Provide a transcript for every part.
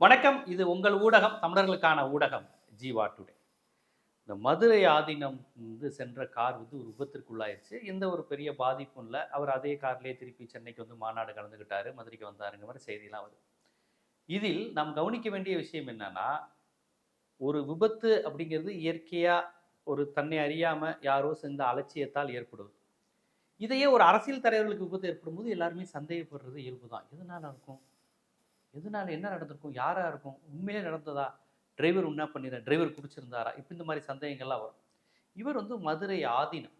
வணக்கம். இது உங்கள் ஊடகம் தமிழர்களுக்கான ஊடகம் ஜீவா டுடே. இந்த மதுரை ஆதீனம் வந்து சென்ற கார் வந்து ஒரு விபத்திற்குள்ளாயிருச்சு. எந்த ஒரு பெரிய பாதிப்பும் இல்லை. அவர் அதே கார்லேயே திருப்பி சென்னைக்கு வந்து மாநாடு கலந்துக்கிட்டாரு மதுரைக்கு வந்தாருங்க மாதிரி செய்தியெல்லாம் வருது. இதில் நாம் கவனிக்க வேண்டிய விஷயம் என்னன்னா ஒரு விபத்து அப்படிங்கிறது இயற்கையாக ஒரு தன்னை அறியாமல் யாரோ செஞ்ச அலட்சியத்தால் ஏற்படுவது. இதையே ஒரு அரசியல் தலைவர்களுக்கு விபத்து ஏற்படும் போது எல்லாருமே சந்தேகப்படுறது இயல்பு தான் எதனால இருக்கும்? எதனால என்ன நடந்திருக்கும்? யாராக இருக்கும்? உண்மையிலே நடந்ததா? டிரைவர் என்ன பண்ணிடுற டிரைவர் குடிச்சிருந்தாரா? இப்போ இந்த மாதிரி சந்தேகங்கள்லாம் வரும். இவர் வந்து மதுரை ஆதீனம்.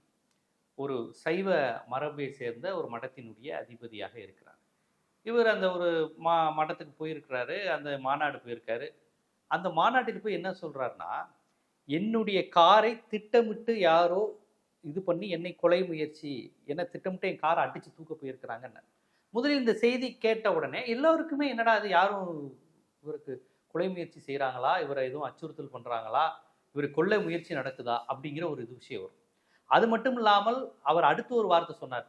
ஒரு சைவ மரபை சேர்ந்த ஒரு மடத்தினுடைய அதிபதியாக இருக்கிறார். இவர் அந்த ஒரு மா மடத்துக்கு போயிருக்கிறாரு. அந்த மாநாடு போயிருக்காரு. அந்த மாநாட்டில் போய் என்ன சொல்கிறாருன்னா என்னுடைய காரை திட்டமிட்டு யாரோ இது பண்ணி என்னை கொலை முயற்சி. என்ன திட்டமிட்டு என் காரை அடித்து தூக்க போயிருக்கிறாங்கன்னு முதலில் இந்த செய்தி கேட்ட உடனே எல்லோருக்குமே என்னடா அது யாரும் இவருக்கு கொலை முயற்சி செய்கிறாங்களா இவரை எதுவும் அச்சுறுத்தல் பண்ணுறாங்களா இவர் கொள்ளை முயற்சி நடக்குதா? அப்படிங்கிற ஒரு இது விஷயம் வரும். அது மட்டும் இல்லாமல் அவர் அடுத்து ஒரு வார்த்தை சொன்னார்.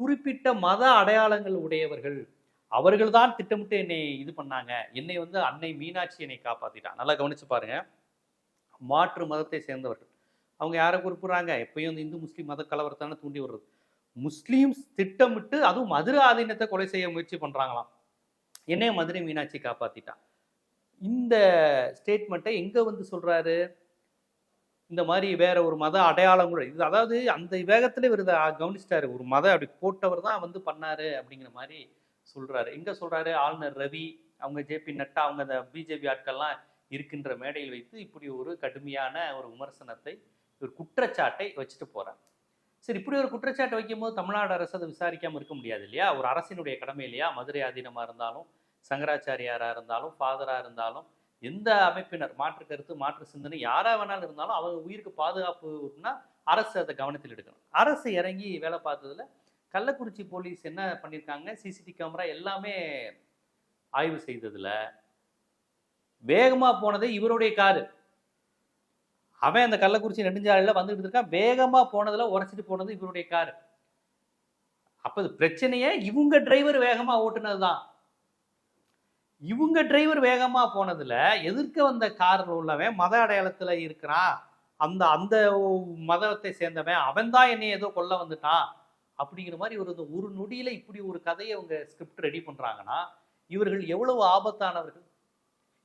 குறிப்பிட்ட மத அடையாளங்கள் உடையவர்கள் அவர்கள் தான் திட்டமிட்டு என்னை இது பண்ணாங்க. என்னை வந்து அன்னை மீனாட்சி என்னை காப்பாற்றிட்டான் நல்லா கவனிச்சு பாருங்க. மாற்று மதத்தை சேர்ந்தவர்கள். அவங்க யாரை குறிப்பிட்றாங்க? எப்பயும் இந்த இந்து முஸ்லீம் மத கலவரத்தான தூண்டி விடுறது முஸ்லீம்ஸ் திட்டமிட்டு அதுவும் மதுரை ஆதீனத்தை கொலை செய்ய முயற்சி பண்ணுறாங்களாம் என்னைய மதுரை மீனாட்சி காப்பாற்றிட்டான் இந்த ஸ்டேட்மெண்ட்டை எங்கே வந்து சொல்கிறாரு இந்த மாதிரி வேற ஒரு மத அடையாளம் கூட இது அதாவது அந்த வேகத்துல இவர் இதை கவனிச்சிட்டாரு. ஒரு மத அப்படி போட்டவர் தான் வந்து பண்ணாரு அப்படிங்கிற மாதிரி சொல்றாரு. எங்க சொல்றாரு? ஆளுநர் ரவி அவங்க ஜேபி நட்டா அவங்க அந்த பிஜேபி ஆட்கள்லாம் இருக்கின்ற மேடையில் வைத்து இப்படி ஒரு கடுமையான ஒரு விமர்சனத்தை ஒரு குற்றச்சாட்டை வச்சுட்டு போகிறார் சரி இப்படி ஒரு குற்றச்சாட்டு வைக்கும்போது தமிழ்நாடு அரசு அதை விசாரிக்காம இருக்க முடியாது இல்லையா? ஒரு அரசினுடைய கடமை இல்லையா? மதுரை ஆதீனமாக இருந்தாலும் சங்கராச்சாரியாராக இருந்தாலும் ஃபாதராக இருந்தாலும் எந்த அமைப்பினர் மாற்று கருத்து மாற்று சிந்தனை யாராக வேணாலும் இருந்தாலும் அவங்க உயிருக்கு பாதுகாப்புனா அரசு அதை கவனத்தில் எடுக்கணும். அரசு இறங்கி வேலை பார்த்ததுல கள்ளக்குறிச்சி போலீஸ் என்ன பண்ணியிருக்காங்க சிசிடிவி கேமரா எல்லாமே ஆய்வு செய்ததில் வேகமாக போனது இவருடைய காரு அவன் அந்த கள்ளக்குறிச்சி நெடுஞ்சாலையில் வந்துகிட்டு இருக்கான். வேகமாக போனதில் உரைச்சிட்டு போனது இவருடைய காரு அப்போ பிரச்சனையே இவங்க டிரைவர் வேகமாக ஓட்டுனது தான் இவங்க டிரைவர் வேகமாக போனதில் எதிர்க்க வந்த காரில் உள்ளவன் மத அடையாளத்தில் இருக்கிறான். அந்த அந்த மதத்தை சேர்ந்தவன் அவன் தான் என்னை ஏதோ கொல்ல வந்துட்டான் அப்படிங்கிற மாதிரி ஒரு இந்த ஒரு நொடியில் இப்படி ஒரு கதையை அவங்க ஸ்கிரிப்ட் ரெடி பண்ணுறாங்கன்னா இவர்கள் எவ்வளவு ஆபத்தானவர்கள்?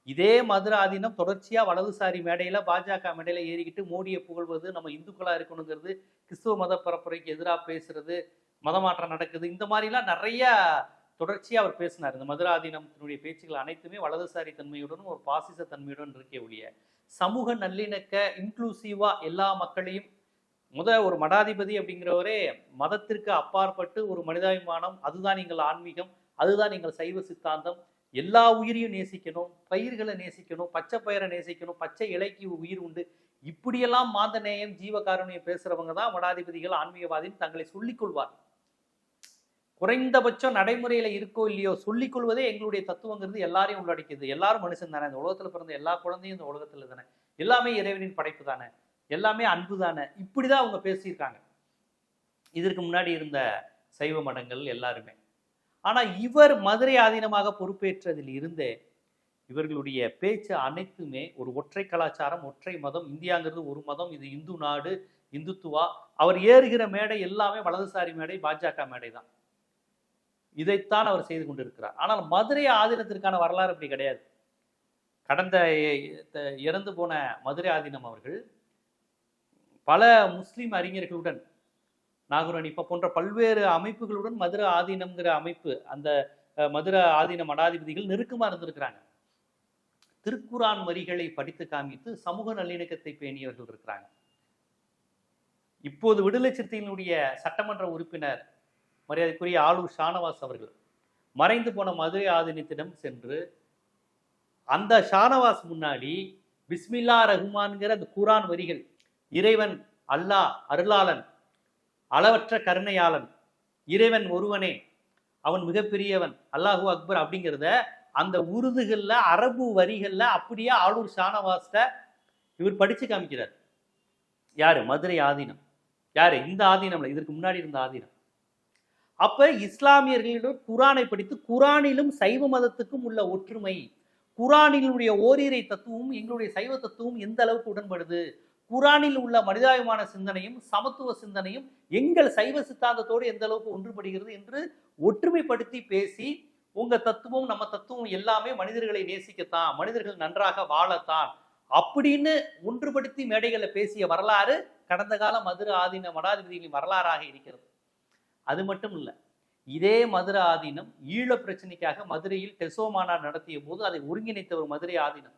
இதே மதுராதீனம் தொடர்ச்சியாக தொடர்ச்சியா வலதுசாரி மேடையில பாஜக மேடையில ஏறிக்கிட்டு மோடியை புகழ்வது நம்ம இந்துக்களா இருக்கணுங்கிறது கிறிஸ்துவ மத பரப்புரைக்கு எதிராக பேசுறது மதமாற்றம் நடக்குது இந்த மாதிரிலாம் நிறைய தொடர்ச்சியா அவர் பேசினார். இந்த மதுராதீனத்தினுடைய பேச்சுகள் அனைத்துமே வலதுசாரி தன்மையுடனும் ஒரு பாசிச தன்மையுடன் இருக்கே ஒழிய சமூக நல்லிணக்க இன்க்ளூசிவா எல்லா மக்களையும் முத ஒரு மடாதிபதி அப்படிங்கிறவரே மதத்திற்கு அப்பாற்பட்டு ஒரு மனிதாபிமானம் அதுதான் நீங்கள் ஆன்மீகம் அதுதான் நீங்கள் சைவ சித்தாந்தம் எல்லா உயிரையும் நேசிக்கணும் பயிர்களை நேசிக்கணும் பச்சை பயிரை நேசிக்கணும் பச்சை இலைக்கு உயிர் உண்டு. இப்படியெல்லாம் மாந்த நேயம் ஜீவகாருண்யம் பேசுறவங்க தான் மடாதிபதிகள் ஆன்மீகவாதின்னு தங்களை சொல்லிக் கொள்வார். குறைந்தபட்சம் நடைமுறையில இருக்கோ இல்லையோ சொல்லிக் கொள்வதே எங்களுடைய தத்துவங்கிறது எல்லாரையும் உள்ளடக்கியது. எல்லாரும் மனுஷன் தானே. இந்த உலகத்துல பிறந்த எல்லா குழந்தையும் இந்த உலகத்துல தானே. எல்லாமே இறைவனின் படைப்பு தானே. எல்லாமே அன்பு தானே. இப்படிதான் அவங்க பேசியிருக்காங்க. இதற்கு முன்னாடி இருந்த சைவ மடங்கள் எல்லாருமே. ஆனால் இவர் மதுரை ஆதீனமாக பொறுப்பேற்றதில் இருந்தே இவர்களுடைய பேச்சு அனைத்துமே ஒரு ஒற்றை கலாச்சாரம் ஒற்றை மதம். இந்தியாங்கிறது ஒரு மதம் இது இந்து நாடு இந்துத்துவா. அவர் ஏறுகிற மேடை எல்லாமே வலதுசாரி மேடை பாஜக மேடை தான் இதைத்தான் அவர் செய்து கொண்டிருக்கிறார். ஆனால் மதுரை ஆதீனத்திற்கான வரலாறு அப்படி கிடையாது. கடந்த இறந்து போன மதுரை ஆதீனம் அவர்கள் பல முஸ்லீம் அறிஞர்களுடன் நாகரணி இப்போ போன்ற பல்வேறு அமைப்புகளுடன் மதுரை ஆதீனம்ங்கிற அமைப்பு அந்த மதுரை ஆதீன மடாதிபதிகள் நெருக்கமாக இருந்திருக்கிறாங்க. திருக்குரான் வரிகளை படித்து காமித்து சமூக நல்லிணக்கத்தை பேணியவர்கள் இருக்கிறாங்க. இப்போது விடுதலை சிறுத்தைகளுடைய சட்டமன்ற உறுப்பினர் மரியாதைக்குரிய ஆளூர் ஷானவாஸ் அவர்கள் மறைந்து போன மதுரை ஆதீனத்திடம் சென்று அந்த ஷானவாஸ் முன்னாடி பிஸ்மில்லா ரஹ்மான்கிற அந்த குரான் வரிகள் இறைவன் அல்லாஹ் அருளாளன் அளவற்ற கருணையாளன். இறைவன் ஒருவனே. அவன் மிகப்பெரியவன். அல்லாஹூ அக்பர் அப்படிங்கிறத அந்த உருதுகள்ல அரபு வரிகள்ல அப்படியே ஆளூர் ஷானவாஸ்ட இவர் படிச்சு காமிக்கிறார். யாரு? மதுரை ஆதீனம். யாரு? இந்த ஆதீனம்ல. இதற்கு முன்னாடி இருந்த ஆதீனம். அப்ப இஸ்லாமியர்களிடம் குரானை படித்து குரானிலும் சைவ மதத்துக்கும் உள்ள ஒற்றுமை. குரானினுடைய ஓரிரை தத்துவமும் எங்களுடைய சைவ தத்துவம் எந்த அளவுக்கு உடன்படுது? குரானில் உள்ள மனிதாபிமான சிந்தனையும் சமத்துவ சிந்தனையும் எங்கள் சைவ சித்தாந்தத்தோடு எந்த அளவுக்கு ஒன்றுபடுகிறது என்று ஒற்றுமைப்படுத்தி பேசி உங்க தத்துவம் நம்ம தத்துவம் எல்லாமே மனிதர்களை நேசிக்கத்தான் மனிதர்கள் நன்றாக வாழத்தான் அப்படின்னு ஒன்றுபடுத்தி மேடைகளில் பேசிய வரலாறு கடந்த கால மதுரை ஆதீன மடாதிபதிகளின் வரலாறாக இருக்கிறது. அது மட்டும் இல்லை இதே மதுரை ஆதீனம் ஈழ பிரச்சனைக்காக மதுரையில் டெசோ மாநாடு நடத்திய போது அதை ஒருங்கிணைத்த ஒரு மதுரை ஆதீனம்.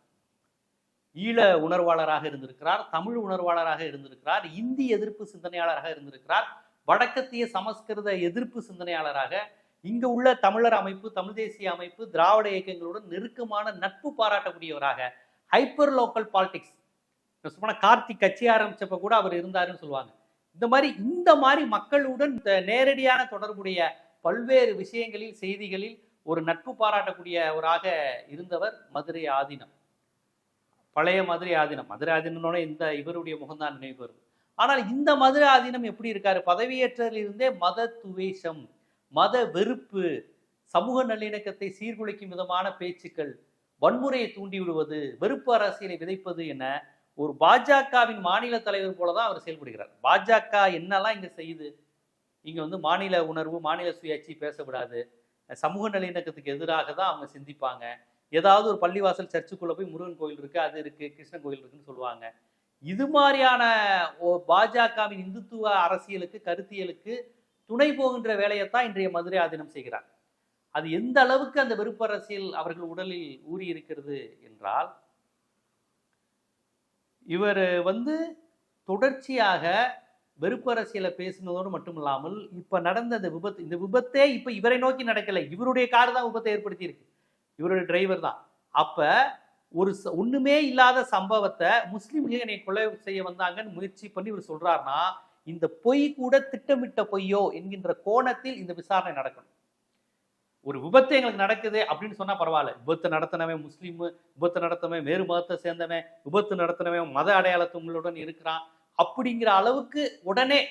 ஈழ உணர்வாளராக இருந்திருக்கிறார் தமிழ் உணர்வாளராக இருந்திருக்கிறார் இந்தி எதிர்ப்பு சிந்தனையாளராக இருந்திருக்கிறார் வடக்கத்திய சமஸ்கிருத எதிர்ப்பு சிந்தனையாளராக இங்கு உள்ள தமிழர் அமைப்பு தமிழ் தேசிய அமைப்பு திராவிட இயக்கங்களுடன் நெருக்கமான நட்பு பாராட்டக்கூடியவராக ஹைப்பர் லோக்கல் பாலிடிக்ஸ் சொன்னா கார்த்திக் கட்சி ஆரம்பிச்சப்ப கூட அவர் இருந்தாருன்னு சொல்லுவாங்க. இந்த மாதிரி இந்த மாதிரி மக்களுடன் இந்த நேரடியான தொடர்புடைய பல்வேறு விஷயங்களில் செய்திகளில் ஒரு நட்பு பாராட்டக்கூடியவராக இருந்தவர் மதுரை ஆதீனம். பழைய மதுரை ஆதீனம். மதுரை ஆதீனம்னோட இந்த இவருடைய முகம்தான் நினைவு வருது ஆனால் இந்த மதுரை ஆதீனம் எப்படி இருக்காரு? பதவியேற்றதிலிருந்தே மத துவேஷம் மத வெறுப்பு சமூக நல்லிணக்கத்தை சீர்குலைக்கும் விதமான பேச்சுக்கள் வன்முறையை தூண்டி விடுவது வெறுப்பு அரசியலை விதைப்பது என ஒரு பாஜகவின் மாநில தலைவர் போல தான் அவர் செயல்படுகிறார். பாஜக என்னெல்லாம் இங்க செய்யுது? இங்க வந்து மாநில உணர்வு மாநில சுயாட்சி பேசக்கூடாது சமூக நல்லிணக்கத்துக்கு எதிராக தான் அவங்க சிந்திப்பாங்க. ஏதாவது ஒரு பள்ளிவாசல் சர்ச்சுக்குள்ளே போய் முருகன் கோயில் இருக்கு அது இருக்கு கிருஷ்ணன் கோயில் இருக்குன்னு சொல்லுவாங்க. இது மாதிரியான ஓ- பாஜகவின் இந்துத்துவ அரசியலுக்கு கருத்தியலுக்கு துணை போகின்ற வேலையைத்தான் இன்றைய மதுரை ஆதீனம் செய்கிறார். அது எந்த அளவுக்கு அந்த வெறுப்பு அரசியல் அவர்கள் உடலில் ஊறி இருக்கிறது என்றால் இவர் வந்து தொடர்ச்சியாக வெறுப்பு அரசியலை பேசினதோடு மட்டும் இல்லாமல் இப்ப நடந்த அந்த விபத்து இந்த விபத்தே இப்ப இவரை நோக்கி நடக்கலை. இவருடைய கார் தான் விபத்தை ஏற்படுத்தியிருக்கு. இவரோட இவருடைய டிரைவர் தான். அப்போ ஒரு ச- இல்லாத சம்பவத்தை முஸ்லீம்கள் என்னை கொலை செய்ய வந்தாங்கன்னு முயற்சி பண்ணி இவர் சொல்கிறாருன்னா இந்த பொய் கூட திட்டமிட்ட பொய்யோ என்கின்ற கோணத்தில் இந்த விசாரணை நடக்கணும். ஒரு விபத்து எங்களுக்கு நடக்குது அப்படின்னு சொன்னால் பரவாயில்ல. விபத்து நடத்தினவன் முஸ்லீம் விபத்து நடத்தினவன் வேறு மதத்தை சேர்ந்தவன் விபத்து நடத்தினவன் மத அடையாளத்துங்களுடன் இருக்கிறான். அப்படிங்கிற அளவுக்கு உடனே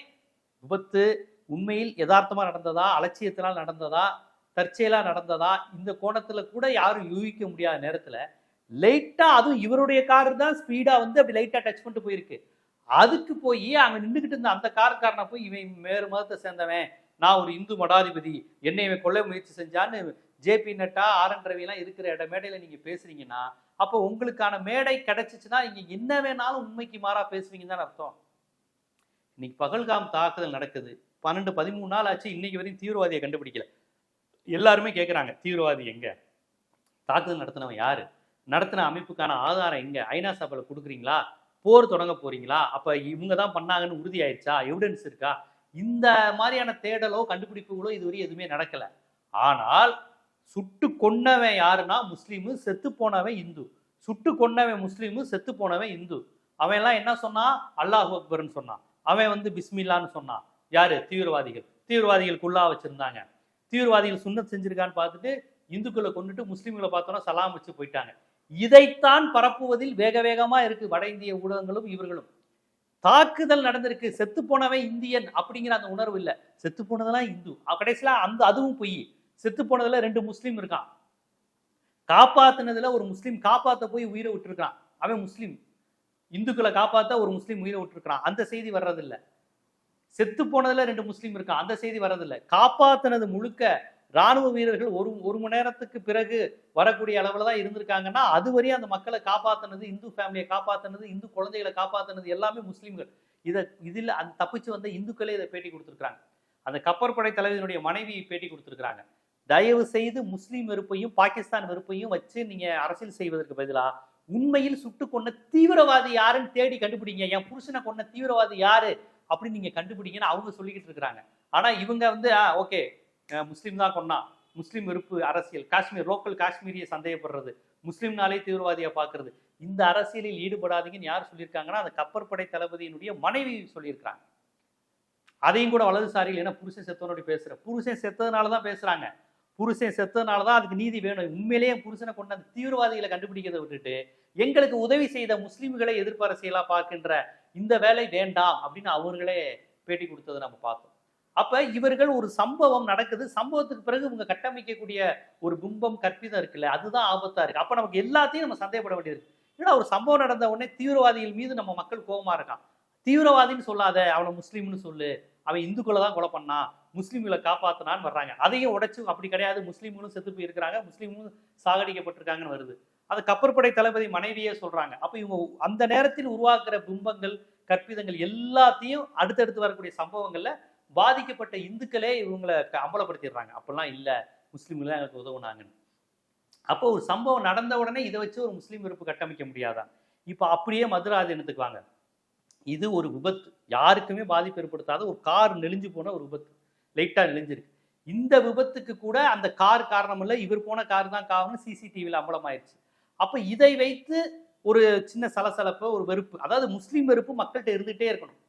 விபத்து உண்மையில் யதார்த்தமாக நடந்ததா அலட்சியத்தினால் நடந்ததா தற்செயலாக நடந்ததா? இந்த கோணத்தில் கூட யாரும் யூகிக்க முடியாத நேரத்தில் லைட்டாக அதுவும் இவருடைய கார் தான் ஸ்பீடாக வந்து அப்படி லைட்டாக டச் பண்ணிட்டு போயிருக்கு. அதுக்கு போய் அங்கே நின்றுக்கிட்டு இருந்த அந்த காரக்காரனை போய் இவன் வேறு மதத்தை சேர்ந்தவன். நான் ஒரு இந்து மடாதிபதி. என்னை இவன் கொள்ளை முயற்சி செஞ்சான்னு ஜேபி நட்டா ஆர் என் ரவிலாம் இருக்கிற இட மேடையில் நீங்கள் பேசுறீங்கன்னா அப்போ உங்களுக்கான மேடை கிடைச்சிச்சுன்னா இங்கே என்ன வேணாலும் உண்மைக்கு மாறா பேசுவீங்கன்னு தான் அர்த்தம். இன்னைக்கு பகல்காம் தாக்குதல் நடக்குது. பன்னெண்டு பதிமூணு நாள் ஆச்சு. இன்னைக்கு வரையும் தீவிரவாதியை கண்டுபிடிக்கல. எல்லாருமே கேட்குறாங்க தீவிரவாதி எங்கே? தாக்குதல் நடத்தினவன் யார்? நடத்தின அமைப்புக்கான ஆதாரம் எங்கே? ஐநா சபையில் கொடுக்குறீங்களா? போர் தொடங்க போறீங்களா? அப்போ இவங்க தான் பண்ணாங்கன்னு உறுதி ஆயிடுச்சா எவிடன்ஸ் இருக்கா? இந்த மாதிரியான தேடலோ கண்டுபிடிப்புகளோ இதுவரை எதுவுமே நடக்கலை. ஆனால் சுட்டு கொன்னவன் யாருன்னா முஸ்லீமு செத்து போனவன் இந்து. சுட்டு கொன்னவன் முஸ்லீமு செத்து போனவன் இந்து. அவன் எல்லாம் என்ன சொன்னான்? அல்லாஹ் அக்பர்னு சொன்னான். அவன் வந்து பிஸ்மில்லான்னு சொன்னான். யாரு? தீவிரவாதிகள். தீவிரவாதிகளுக்குள்ளா வச்சிருந்தாங்க. தீவிரவாதிகள் சுண்ணத் செஞ்சிருக்கான்னு பார்த்துட்டு இந்துக்களை கொண்டுட்டு முஸ்லீம்களை பார்த்தோன்னா சலாம் வச்சு போயிட்டாங்க. இதைத்தான் பரப்புவதில் வேக வேகமா இருக்கு வட இந்திய ஊடகங்களும் இவர்களும். தாக்குதல் நடந்திருக்கு செத்து போனவன் இந்தியன் அப்படிங்கிற அந்த உணர்வு இல்ல. செத்து போனதெல்லாம் இந்து. அ- கடைசியில அந்த அதுவும் பொய். செத்து போனதுல ரெண்டு முஸ்லீம் இருக்கான். காப்பாத்துனதுல ஒரு முஸ்லீம் காப்பாத்த போய் உயிரை விட்டுருக்கான். அவன் முஸ்லீம். இந்துக்களை காப்பாத்த ஒரு முஸ்லீம் உயிரை விட்டுருக்கான் அந்த செய்தி வர்றதில்லை. செத்து போனதுல ரெண்டு முஸ்லீம் இருக்கான் அந்த செய்தி வர்றதில்ல. காப்பாத்தினது முழுக்க ராணுவ வீரர்கள் ஒரு ஒரு மணி நேரத்துக்கு பிறகு வரக்கூடிய அளவில் தான் இருந்திருக்காங்கன்னா அது வரையும் அந்த மக்களை காப்பாத்துனது இந்து ஃபேமிலியை காப்பாற்றினது இந்து குழந்தைகளை காப்பாத்துனது எல்லாமே முஸ்லீம்கள். இதை இதில் அந்த தப்பிச்சு வந்த இந்துக்களே இதை பேட்டி கொடுத்துருக்காங்க அந்த கப்பற்படை தலைவனுடைய மனைவி பேட்டி கொடுத்துருக்காங்க தயவு செய்து முஸ்லீம் வெறுப்பையும் பாகிஸ்தான் வெறுப்பையும் வச்சு நீங்கள் அரசியல் செய்வதற்கு பதிலாக உண்மையில் சுட்டு கொன்ன தீவிரவாதி யாருன்னு தேடி கண்டுபிடிங்க. என் புருஷனை கொன்ன தீவிரவாதி யாரு? அப்படின்னு நீங்க கண்டுபிடிங்கன்னு அவங்க சொல்லிக்கிட்டு இருக்கிறாங்க. ஆனா இவங்க வந்து ஓகே முஸ்லீம் தான் கொன்னா முஸ்லீம் வெறுப்பு அரசியல் காஷ்மீர் லோக்கல் காஷ்மீரியை சந்தேகப்படுறது முஸ்லீம்னாலே தீவிரவாதியா பார்க்கிறது இந்த அரசியலில் ஈடுபடாதீங்கன்னு யார் சொல்லியிருக்காங்கன்னா அந்த கப்பற்படை தளபதியினுடைய மனைவி சொல்லியிருக்கிறாங்க. அதையும் கூட வலதுசாரிகள் ஏன்னா புருஷன் செத்தவனோட பேசுற புருஷன் செத்ததுனால தான் பேசுறாங்க. புருஷன் செத்ததுனால தான் அதுக்கு நீதி வேணும். உண்மையிலேயே புருஷனை கொண்ட அந்த தீவிரவாதிகளை கண்டுபிடிக்கிறத விட்டுட்டு எங்களுக்கு உதவி செய்த முஸ்லிம்களை எதிர்ப்பு பார்க்கின்ற இந்த வேலை வேண்டாம் அப்படின்னு அவர்களே பேட்டி கொடுத்ததை நம்ம பார்த்தோம். அப்ப இவர்கள் ஒரு சம்பவம் நடக்குது. சம்பவத்துக்கு பிறகு இவங்க கட்டமைக்கக்கூடிய ஒரு பிம்பம் கற்பிதம் இருக்குல்ல அதுதான் ஆபத்தா இருக்கு. அப்போ நமக்கு எல்லாத்தையும் நம்ம சந்தேகப்பட வேண்டியது ஏன்னா ஒரு சம்பவம் நடந்த உடனே தீவிரவாதிகள் மீது நம்ம மக்கள் கோபமா இருக்கான். தீவிரவாதின்னு சொல்லாத அவனை முஸ்லீம்னு சொல்லு. அவன் இந்துக்களை தான் கொலை பண்ணான். முஸ்லீம்களை காப்பாற்றினான்னு வர்றாங்க. அதையும் உடைச்சு அப்படி கிடையாது. முஸ்லீம்களும் செத்து போயிருக்கிறாங்க. முஸ்லீமும் சாகடிக்கப்பட்டிருக்காங்கன்னு வருது. அது கப்பற்படை தளபதி மனைவியே சொல்றாங்க. அப்போ இவங்க அந்த நேரத்தில் உருவாக்குற பிம்பங்கள் கற்பிதங்கள் எல்லாத்தையும் அடுத்தடுத்து வரக்கூடிய சம்பவங்கள்ல பாதிக்கப்பட்ட இந்துக்களே இவங்களை அம்பலப்படுத்திடுறாங்க. அப்பெல்லாம் இல்லை. முஸ்லீம்கள் எனக்கு உதவுனாங்கன்னு. அப்போ ஒரு சம்பவம் நடந்த உடனே இதை வச்சு ஒரு முஸ்லீம் வெறுப்பு கட்டமைக்க முடியாதா? இப்போ அப்படியே மதுராதீனத்துக்கு வாங்க. இது ஒரு விபத்து. யாருக்குமே பாதிப்பு ஏற்படுத்தாத ஒரு கார் நெளிஞ்சு போன ஒரு விபத்து. லைட்டாக நெளிஞ்சிருக்கு. இந்த விபத்துக்கு கூட அந்த கார் காரணம் இல்லை இவர் போன கார் தான் காரணம். சிசிடிவியில் அம்பலமாயிருச்சு. அப்போ இதை வைத்து ஒரு சின்ன சலசலப்பு ஒரு வெறுப்பு அதாவது முஸ்லீம் வெறுப்பு மக்கள்கிட்ட இருந்துகிட்டே இருக்கணும்.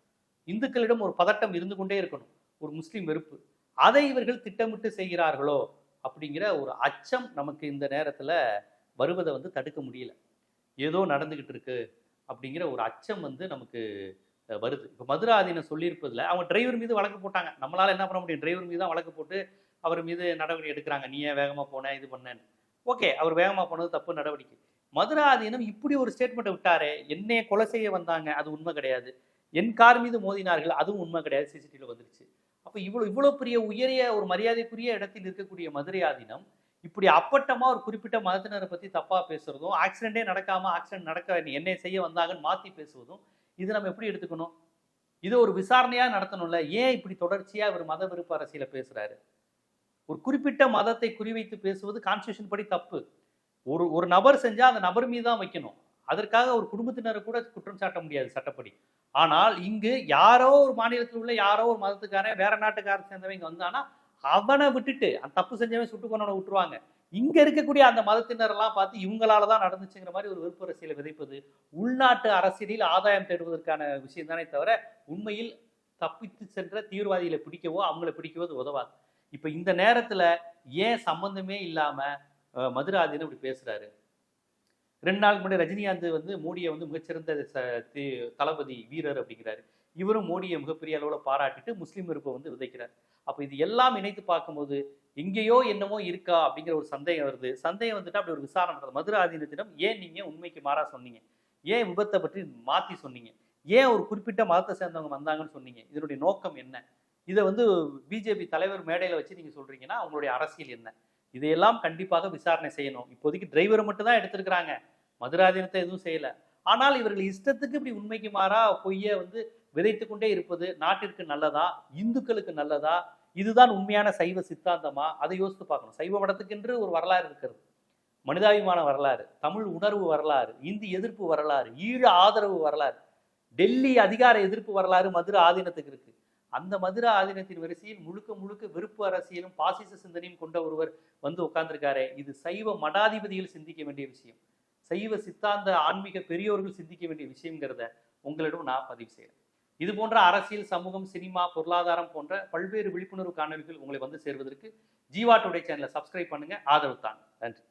இந்துக்களிடம் ஒரு பதட்டம் இருந்து கொண்டே இருக்கணும். ஒரு முஸ்லீம் வெறுப்பு. அதை இவர்கள் திட்டமிட்டு செய்கிறார்களோ அப்படிங்கிற ஒரு அச்சம் நமக்கு இந்த நேரத்தில் வருவதை வந்து தடுக்க முடியல. ஏதோ நடந்துக்கிட்டு இருக்கு அப்படிங்கிற ஒரு அச்சம் வந்து நமக்கு வருது. இப்போ மதுராதீனம் சொல்லியிருப்பதில் அவங்க டிரைவர் மீது வழக்கு போட்டாங்க. நம்மளால் என்ன பண்ண முடியும்? டிரைவர் மீது தான் வழக்கு போட்டு அவர் மீது நடவடிக்கை எடுக்கிறாங்க. நீ ஏன் வேகமாக போன? இது பண்ணேன்னு. ஓகே அவர் வேகமாக போனது தப்பு நடவடிக்கை. மதுராதீனம் இப்படி ஒரு ஸ்டேட்மெண்ட்டை விட்டாரே என்னைய கொலை செய்ய வந்தாங்க அது உண்மை கிடையாது. என் கார் மீது மோதினார்கள் அதுவும் உண்மை கிடையாது. சிசிடிவியில் வந்துருச்சு. அப்போ இவ்வளோ இவ்வளோ பெரிய உயரிய ஒரு மரியாதைக்குரிய இடத்தில் இருக்கக்கூடிய மதுரை ஆதீனம் இப்படி அப்பட்டமாக ஒரு குறிப்பிட்ட மதத்தினரை பற்றி தப்பாக பேசுறதும் ஆக்சிடென்ட்டே நடக்காமல் ஆக்சிடென்ட் நடக்க என்னை செய்ய வந்தாங்கன்னு மாற்றி பேசுவதும் இது நம்ம எப்படி எடுத்துக்கணும்? இது ஒரு விசாரணையா நடத்தணும்ல? ஏன் இப்படி தொடர்ச்சியா இவர் மத விருப்ப அரசியல பேசுறாரு? ஒரு குறிப்பிட்ட மதத்தை குறிவைத்து பேசுவது கான்ஸ்டியூஷன் படி தப்பு. ஒரு ஒரு நபர் செஞ்சா அந்த நபர் மீது தான் வைக்கணும். அதற்காக ஒரு குடும்பத்தினரை கூட குற்றம் சாட்ட முடியாது சட்டப்படி. ஆனால் இங்கு யாரோ ஒரு மாநிலத்தில் உள்ள யாரோ ஒரு மதத்துக்காரன் வேற நாட்டுக்காரன் சேர்ந்தவங்க வந்தானா அவனை விட்டுட்டு அந்த தப்பு செஞ்சவன் சுட்டு கொண்டவனை விட்டுருவாங்க. இங்க இருக்கக்கூடிய அந்த மதத்தினரெல்லாம் பார்த்து இவங்களால தான் நடந்துச்சுங்கிற மாதிரி ஒரு வெறுப்பு அரசியலை விதைப்பது உள்நாட்டு அரசியலில் ஆதாயம் தேடுவதற்கான விஷயம் தானே தவிர உண்மையில் தப்பித்து சென்ற தீவிரவாதிகளை பிடிக்கவோ அவங்கள பிடிக்கவோ அது உதவாது. இப்ப இந்த நேரத்துல ஏன் சம்பந்தமே இல்லாம மதுராதின்னு இப்படி பேசுறாரு? ரெண்டு நாளுக்கு முன்னாடி ரஜினிகாந்த் வந்து மோடியை வந்து மிகச்சிறந்த தளபதி வீரர் அப்படிங்கிறாரு. இவரும் மோடியை மிகப்பெரிய அளவுல பாராட்டிட்டு முஸ்லீம் வெறுப்பை வந்து விதைக்கிறார். அப்போ இது எல்லாம் இணைத்து பார்க்கும்போது எங்கேயோ என்னமோ இருக்கா அப்படிங்கிற ஒரு சந்தேகம் வருது. சந்தேகம் வந்துட்டு அப்படி ஒரு விசாரணை பண்ணுறது மதுரை ஆதீனத்திடம் ஏன் நீங்க உண்மைக்கு மாறா சொன்னீங்க? ஏன் விபத்தை பற்றி மாத்தி சொன்னீங்க? ஏன் ஒரு குறிப்பிட்ட மதத்தை சேர்ந்தவங்க வந்தாங்கன்னு சொன்னீங்க? இதனுடைய நோக்கம் என்ன? இதை வந்து பிஜேபி தலைவர் மேடையில வச்சு நீங்க சொல்றீங்கன்னா அவங்களுடைய அரசியல் என்ன? இதையெல்லாம் கண்டிப்பாக விசாரணை செய்யணும். இப்போதைக்கு டிரைவரை மட்டும் தான் எடுத்திருக்கிறாங்க. மதுராதீனத்தை எதுவும் செய்யல. ஆனால் இவர்கள் இஷ்டத்துக்கு இப்படி உண்மைக்கு மாறா பொய்யை வந்து விதைத்து கொண்டே இருப்பது நாட்டிற்கு நல்லதா? இந்துக்களுக்கு நல்லதா? இதுதான் உண்மையான சைவ சித்தாந்தமா? அதை யோசித்து பார்க்கணும். சைவ மடத்துக்கென்று ஒரு வரலாறு இருக்கிறது. மனிதாபிமான வரலாறு தமிழ் உணர்வு வரலாறு இந்தி எதிர்ப்பு வரலாறு ஈழ ஆதரவு வரலாறு டெல்லி அதிகார எதிர்ப்பு வரலாறு மதுரை ஆதீனத்துக்கு இருக்கு. அந்த மதுரை ஆதீனத்தின் வரிசையில் முழுக்க முழுக்க வெறுப்பு அரசியலும் பாசிச சிந்தனையும் கொண்ட ஒருவர் வந்து உட்கார்ந்திருக்காரே. இது சைவ மடாதிபதிகள் சிந்திக்க வேண்டிய விஷயம். சைவ சித்தாந்த ஆன்மீக பெரியோர்கள் சிந்திக்க வேண்டிய விஷயங்கிறத உங்களிடம் நான் பதிவு செய்கிறேன் இது போன்ற அரசியல் சமூகம் சினிமா பொருளாதாரம் போன்ற பல்வேறு விழிப்புணர்வு காணொலிகள் உங்களை வந்து சேர்வதற்கு ஜீவா டுடே சேனலை சப்ஸ்கிரைப் பண்ணுங்க. ஆதரவு தான் நன்றி.